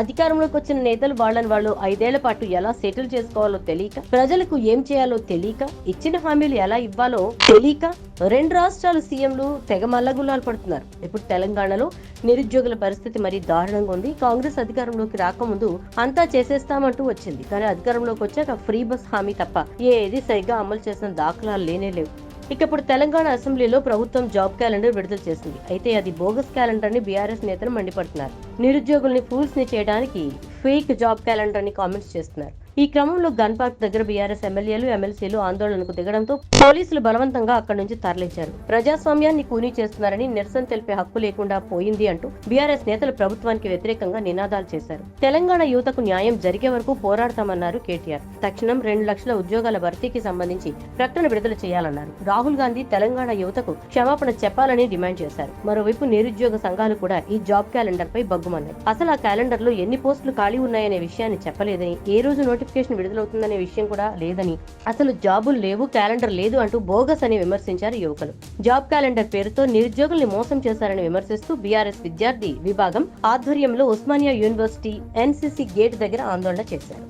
అధికారంలోకి వచ్చిన నేతలు వాళ్ళని వాళ్ళు ఐదేళ్ళ పాటు ఎలా సెటిల్ చేసుకోవాలో తెలియక ప్రజలకు ఏం చేయాలో తెలియక ఇచ్చిన హామీలు ఎలా ఇవ్వాలో తెలియక రెండు రాష్ట్రాల సీఎంలు తెగ మల్లగుల్లాలు పడుతున్నారు. ఇప్పుడు తెలంగాణలో నిరుద్యోగుల పరిస్థితి మరీ దారుణంగా ఉంది. కాంగ్రెస్ అధికారంలోకి రాకముందు అంతా చేసేస్తామంటూ వచ్చింది. కానీ అధికారంలోకి వచ్చాక ఫ్రీ బస్ హామీ తప్ప ఏది సరిగ్గా అమలు చేసిన దాఖలాలు లేనే లేవు. ఇక ఇప్పుడు తెలంగాణ అసెంబ్లీలో ప్రభుత్వం జాబ్ క్యాలెండర్ విడుదల చేసింది. అయితే అది బోగస్ క్యాలెండర్ని బీఆర్ఎస్ నేతలు మండిపడుతున్నారు. నిరుద్యోగుల్ని ఫూల్స్ని చేయడానికి ఫేక్ జాబ్ క్యాలెండర్ని కామెంట్స్ చేస్తున్నారు. ఈ క్రమంలో గన్ పార్క్ దగ్గర బీఆర్ఎస్ ఎమ్మెల్యేలు ఎమ్మెల్సీలు ఆందోళనకు దిగడంతో పోలీసులు బలవంతంగా అక్కడి నుంచి తరలించారు. ప్రజాస్వామ్యాన్ని కూనీ చేస్తున్నారని నిరసన తెలిపే హక్కు లేకుండా పోయింది అంటూ బీఆర్ఎస్ నేతలు ప్రభుత్వానికి వ్యతిరేకంగా నినాదాలు చేశారు. తెలంగాణ యువతకు న్యాయం జరిగే వరకు పోరాడతామన్నారు కేటీఆర్. తక్షణం రెండు లక్షల ఉద్యోగాల భర్తీకి సంబంధించి ప్రకటన విడుదల చేయాలన్నారు. రాహుల్ గాంధీ తెలంగాణ యువతకు క్షమాపణ చెప్పాలని డిమాండ్ చేశారు. మరోవైపు నిరుద్యోగ సంఘాలు కూడా ఈ జాబ్ క్యాలెండర్ పై బగ్గుమన్నాయి. అసలు ఆ క్యాలెండర్లో ఎన్ని పోస్టులు ఖాళీ ఉన్నాయనే విషయాన్ని చెప్పలేదని ఏ రోజు నోటి నోటిఫికేషన్ విడుదలవుతుందనే విషయం కూడా లేదని అసలు జాబులు లేవు క్యాలెండర్ లేదు అంటూ బోగస్ అని విమర్శించారు యువకులు. జాబ్ క్యాలెండర్ పేరుతో నిరుద్యోగుల్ని మోసం చేశారని విమర్శిస్తూ బీఆర్ఎస్ విద్యార్థి విభాగం ఆధ్వర్యంలో ఉస్మానియా యూనివర్సిటీ ఎన్సీసీ గేట్ దగ్గర ఆందోళన చేశారు.